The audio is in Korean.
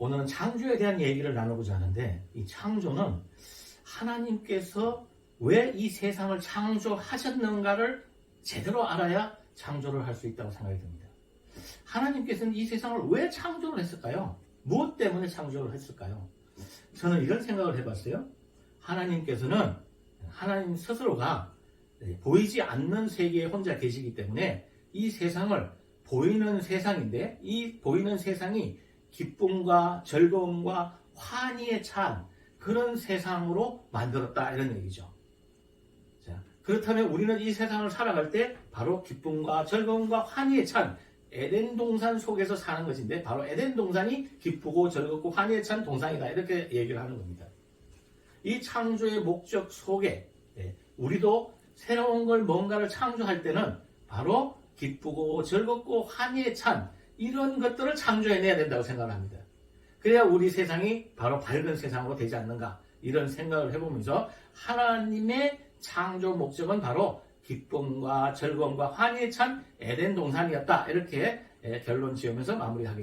오늘은 창조에 대한 얘기를 나누고자 하는데 이 창조는 하나님께서 왜 이 세상을 창조하셨는가를 제대로 알아야 창조를 할 수 있다고 생각이 듭니다. 하나님께서는 이 세상을 왜 창조를 했을까요? 무엇 때문에 창조를 했을까요? 저는 이런 생각을 해봤어요. 하나님께서는 하나님 스스로가 보이지 않는 세계에 혼자 계시기 때문에 이 세상을 보이는 세상인데 이 보이는 세상이 기쁨과 즐거움과 환희에 찬 그런 세상으로 만들었다 이런 얘기죠. 자, 그렇다면 우리는 이 세상을 살아갈 때 바로 기쁨과 즐거움과 환희에 찬 에덴 동산 속에서 사는 것인데 바로 에덴 동산이 기쁘고 즐겁고 환희에 찬 동산이다 이렇게 얘기를 하는 겁니다. 이 창조의 목적 속에 예, 우리도 새로운 걸 뭔가를 창조할 때는 바로 기쁘고 즐겁고 환희에 찬 이런 것들을 창조해내야 된다고 생각합니다. 그래야 우리 세상이 바로 밝은 세상으로 되지 않는가 이런 생각을 해보면서 하나님의 창조 목적은 바로 기쁨과 즐거움과 환희에 찬 에덴 동산이었다 이렇게 예, 결론 지으면서 마무리하겠습니다.